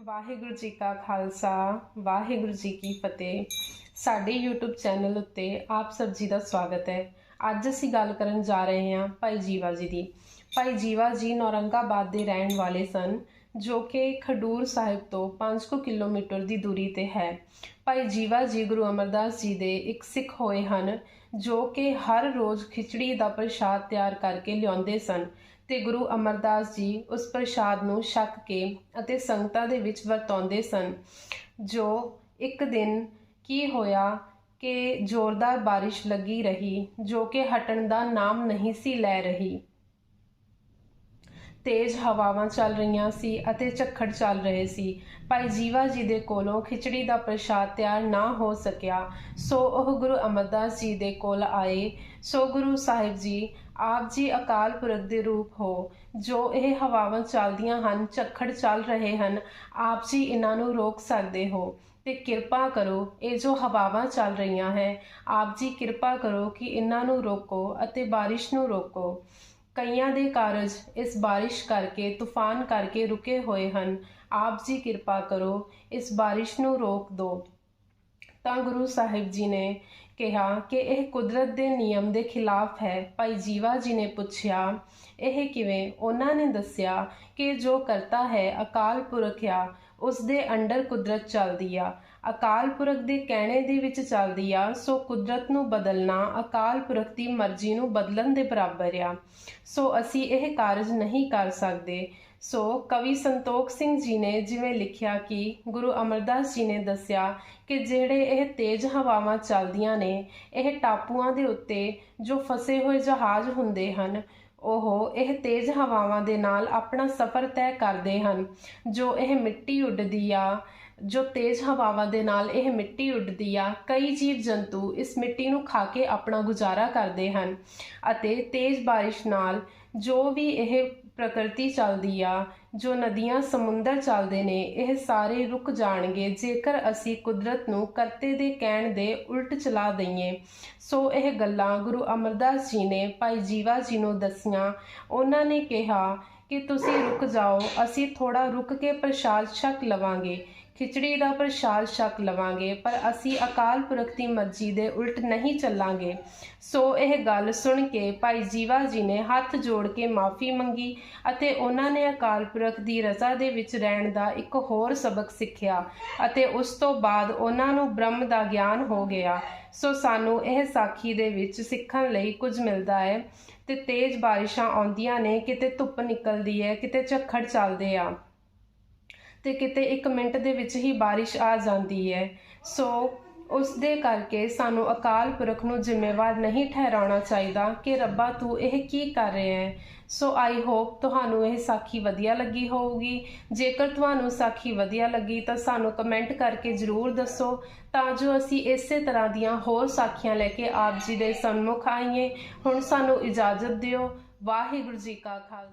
ਵਾਹਿਗੁਰੂ ਜੀ ਕਾ ਖਾਲਸਾ, ਵਾਹਿਗੁਰੂ ਜੀ ਕੀ ਫਤਿਹ। ਸਾਡੇ YouTube channel ਉੱਤੇ ਆਪ ਸਭ ਜੀ ਦਾ ਸਵਾਗਤ ਹੈ। ਅੱਜ ਅਸੀਂ ਗੱਲ ਕਰਨ ਜਾ ਰਹੇ ਹਾਂ ਭਾਈ ਜੀਵਾ ਜੀ ਦੀ। ਭਾਈ ਜੀਵਾ ਜੀ ਨੌਰੰਗਾਬਾਦ ਦੇ ਰਹਿਣ ਵਾਲੇ ਸਨ। ਜੋ ਕਿ ਖਡੂਰ ਸਾਹਿਬ ਤੋਂ 5 ਕਿਲੋਮੀਟਰ ਦੀ ਦੂਰੀ ਤੇ ਹੈ। ਭਾਈ ਜੀਵਾ ਜੀ ਗੁਰੂ ਅਮਰਦਾਸ ਜੀ ਦੇ ਇੱਕ ਸਿੱਖ ਹੋਏ ਹਨ, ਜੋ ਕਿ ਹਰ ਰੋਜ਼ ਖਿਚੜੀ ਦਾ ਪ੍ਰਸ਼ਾਦ ਤਿਆਰ ਕਰਕੇ ਲਿਆਉਂਦੇ ਸਨ ਤੇ ਗੁਰੂ ਅਮਰਦਾਸ ਜੀ ਉਸ ਪ੍ਰਸ਼ਾਦ ਨੂੰ ਛਕ ਕੇ ਅਤੇ ਸੰਗਤਾਂ ਦੇ ਵਿੱਚ ਵਰਤਾਉਂਦੇ ਸਨ। ਜੋ ਇੱਕ ਦਿਨ ਕੀ ਹੋਇਆ ਕਿ ਜ਼ੋਰਦਾਰ ਬਾਰਿਸ਼ ਲੱਗੀ ਰਹੀ, ਜੋ ਕਿ ਹਟਣ ਦਾ ਨਾਮ ਨਹੀਂ ਸੀ ਲੈ ਰਹੀ। ਤੇਜ਼ ਹਵਾਵਾਂ ਚੱਲ ਰਹੀਆਂ ਸੀ ਅਤੇ ਝੱਖੜ ਚੱਲ ਰਹੇ ਸੀ। ਭਾਈ ਜੀਵਾ ਜੀ ਦੇ ਕੋਲੋਂ ਖਿਚੜੀ ਦਾ ਪ੍ਰਸ਼ਾਦ ਤਿਆਰ ਨਾ ਹੋ ਸਕਿਆ, ਸੋ ਉਹ ਗੁਰੂ ਅਮਰਦਾਸ ਜੀ ਦੇ ਕੋਲ ਆਏ। ਸੋ ਗੁਰੂ ਸਾਹਿਬ ਜੀ, ਆਪ ਜੀ ਅਕਾਲ ਪੁਰਖ ਦੇ ਰੂਪ ਹੋ, ਜੋ ਇਹ ਹਵਾਵਾਂ ਚੱਲਦੀਆਂ ਹਨ, ਝੱਖੜ ਚੱਲ ਰਹੇ ਹਨ, ਆਪ ਜੀ ਇਹਨਾਂ ਨੂੰ ਰੋਕ ਸਕਦੇ ਹੋ। ਤੇ ਕਿਰਪਾ ਕਰੋ, ਇਹ ਜੋ ਹਵਾਵਾਂ ਚੱਲ ਰਹੀਆਂ ਹੈ, ਆਪ ਜੀ ਕਿਰਪਾ ਕਰੋ ਕਿ ਇਹਨਾਂ ਨੂੰ ਰੋਕੋ ਅਤੇ ਬਾਰਿਸ਼ ਨੂੰ ਰੋਕੋ। ਕਈਆਂ ਦੇ ਕਾਰਜ ਇਸ ਬਾਰਿਸ਼ ਕਰਕੇ, ਤੂਫਾਨ ਕਰਕੇ ਰੁਕੇ ਹੋਏ ਹਨ। ਆਪ ਜੀ ਕਿਰਪਾ ਕਰੋ, ਇਸ ਬਾਰਿਸ਼ ਨੂੰ ਰੋਕ ਦਿਓ ਤਾਂ ਗੁਰੂ ਸਾਹਿਬ ਜੀ ਨੇ ਕਿਹਾ ਕਿ ਇਹ ਕੁਦਰਤ ਦੇ ਨਿਯਮ ਦੇ ਖਿਲਾਫ ਹੈ। ਭਾਈ ਜੀਵਾ ਜੀ ਨੇ ਪੁੱਛਿਆ, ਇਹ ਕਿਵੇਂ? ਉਹਨਾਂ ਨੇ ਦੱਸਿਆ ਕਿ ਜੋ ਕਰਤਾ ਹੈ, ਅਕਾਲ ਪੁਰਖ ਆ ਉਸ ਦੇ ਅੰਡਰ ਕੁਦਰਤ ਚੱਲਦੀ ਆ। ਅਕਾਲ ਪੁਰਖ ਦੇ ਕਹਿਣੇ ਦੇ ਵਿੱਚ ਚੱਲਦੀ ਆ, ਸੋ ਕੁਦਰਤ ਨੂੰ ਬਦਲਣਾ, ਅਕਾਲ ਪੁਰਖ ਦੀ ਮਰਜ਼ੀ ਨੂੰ ਬਦਲਣ ਦੇ ਬਰਾਬਰ ਆ। ਸੋ ਅਸੀਂ ਇਹ ਕਾਰਜ ਨਹੀਂ ਕਰ ਸਕਦੇ। ਸੋ ਕਵੀ ਸੰਤੋਖ ਸਿੰਘ ਜੀ ਨੇ ਜਿਵੇਂ ਲਿਖਿਆ ਕਿ ਗੁਰੂ ਅਮਰਦਾਸ ਜੀ ਨੇ ਦੱਸਿਆ ਕਿ ਜਿਹੜੇ ਇਹ ਤੇਜ਼ ਹਵਾਵਾਂ ਚੱਲਦੀਆਂ ਨੇ, ਇਹ ਟਾਪੂਆਂ ਦੇ ਉੱਤੇ ਜੋ ਫਸੇ ਹੋਏ ਜਹਾਜ਼ ਹੁੰਦੇ ਹਨ ਉਹ ਇਹ ਤੇਜ਼ ਹਵਾਵਾਂ ਦੇ ਨਾਲ ਆਪਣਾ ਸਫ਼ਰ ਤੈਅ ਕਰਦੇ ਹਨ, ਜੋ ਇਹ ਮਿੱਟੀ ਉੱਡਦੀ ਆ, ਜੋ ਤੇਜ਼ ਹਵਾਵਾਂ ਦੇ ਨਾਲ ਇਹ ਮਿੱਟੀ ਉੱਡਦੀ ਆ, ਕਈ ਜੀਵ ਜੰਤੂ ਇਸ ਮਿੱਟੀ ਨੂੰ ਖਾ ਕੇ ਆਪਣਾ ਗੁਜ਼ਾਰਾ ਕਰਦੇ ਹਨ ਅਤੇ ਤੇਜ਼ ਬਾਰਿਸ਼ ਨਾਲ ਜੋ ਵੀ ਇਹ ਪ੍ਰਕਿਰਤੀ ਚੱਲਦੀ ਆ, ਜੋ ਨਦੀਆਂ, ਸਮੁੰਦਰ ਚੱਲਦੇ ਨੇ, ਇਹ ਸਾਰੇ ਰੁਕ ਜਾਣਗੇ ਜੇਕਰ ਅਸੀਂ ਕੁਦਰਤ ਨੂੰ ਕਰਤੇ ਦੇ ਕਹਿਣ ਦੇ ਉਲਟ ਚਲਾ ਦਈਏ। ਸੋ ਇਹ ਗੱਲਾਂ ਗੁਰੂ ਅਮਰਦਾਸ ਜੀ ਨੇ, ਭਾਈ ਜੀਵਾ ਜੀ ਨੂੰ ਦੱਸੀਆਂ। ਉਹਨਾਂ ਨੇ ਕਿਹਾ ਕਿ ਤੁਸੀਂ ਰੁਕ ਜਾਓ, ਅਸੀਂ ਥੋੜਾ ਰੁਕ ਕੇ ਪ੍ਰਸ਼ਾਦ ਛਕ ਲਵਾਂਗੇ। ਖਿਚੜੀ ਦਾ ਪ੍ਰਸ਼ਾਦ ਛਕ ਲਵਾਂਗੇ, ਪਰ ਅਸੀਂ ਅਕਾਲ ਪੁਰਖ ਦੀ ਮਰਜ਼ੀ ਦੇ ਉਲਟ ਨਹੀਂ ਚੱਲਾਂਗੇ। ਸੋ ਇਹ ਗੱਲ ਸੁਣ ਕੇ ਭਾਈ ਜੀਵਾ ਜੀ ਨੇ ਹੱਥ ਜੋੜ ਕੇ ਮਾਫੀ ਮੰਗੀ ਅਤੇ ਉਹਨਾਂ ਨੇ ਅਕਾਲ ਪੁਰਖ ਦੀ ਰਜ਼ਾ ਦੇ ਵਿੱਚ ਰਹਿਣ ਦਾ ਇੱਕ ਹੋਰ ਸਬਕ ਸਿੱਖਿਆ ਅਤੇ ਉਸ ਤੋਂ ਬਾਅਦ ਉਹਨਾਂ ਨੂੰ ਬ੍ਰਹਮ ਦਾ ਗਿਆਨ ਹੋ ਗਿਆ। ਸੋ ਸਾਨੂੰ ਇਹ ਸਾਖੀ ਦੇ ਵਿੱਚ ਸਿੱਖਣ ਲਈ ਕੁਝ ਮਿਲਦਾ ਹੈ। ਤੇ ਤੇਜ਼ ਬਾਰਿਸ਼ਾਂ ਆਉਂਦੀਆਂ ਨੇ, ਕਿਤੇ ਧੁੱਪ ਨਿਕਲਦੀ ਹੈ, ਕਿਤੇ ਝੱਖੜ ਚੱਲਦੇ ਆ ਤੇ ਕਿਤੇ 1 ਮਿੰਟ ਦੇ ਵਿੱਚ ਹੀ ਬਾਰਿਸ਼ ਆ ਜਾਂਦੀ ਹੈ। ਸੋ ਉਸ ਦੇ ਕਰਕੇ ਸਾਨੂੰ ਅਕਾਲ ਪੁਰਖ ਨੂੰ ਜ਼ਿੰਮੇਵਾਰ ਨਹੀਂ ਠਹਿਰਾਉਣਾ ਚਾਹੀਦਾ ਕਿ ਰੱਬਾ ਤੂੰ ਇਹ ਕੀ ਕਰ ਰਿਹਾ ਹੈ। ਸੋ ਆਈ ਹੋਪ ਤੁਹਾਨੂੰ ਇਹ ਸਾਖੀ ਵਧੀਆ ਲੱਗੀ ਹੋਊਗੀ। ਜੇਕਰ ਤੁਹਾਨੂੰ ਸਾਖੀ ਵਧੀਆ ਲੱਗੀ ਤਾਂ ਸਾਨੂੰ ਕਮੈਂਟ ਕਰਕੇ ਜਰੂਰ ਦੱਸੋ ਤਾਂ ਜੋ ਅਸੀਂ ਇਸੇ ਤਰ੍ਹਾਂ ਦੀਆਂ ਹੋਰ ਸਾਖੀਆਂ ਲੈ ਕੇ ਆਪ ਜੀ ਦੇ ਸਨਮੁਖ ਆਈਏ। ਹੁਣ ਸਾਨੂੰ ਇਜਾਜ਼ਤ ਦਿਓ। ਵਾਹਿਗੁਰੂ ਜੀ ਕਾ ਖਾਲਸਾ।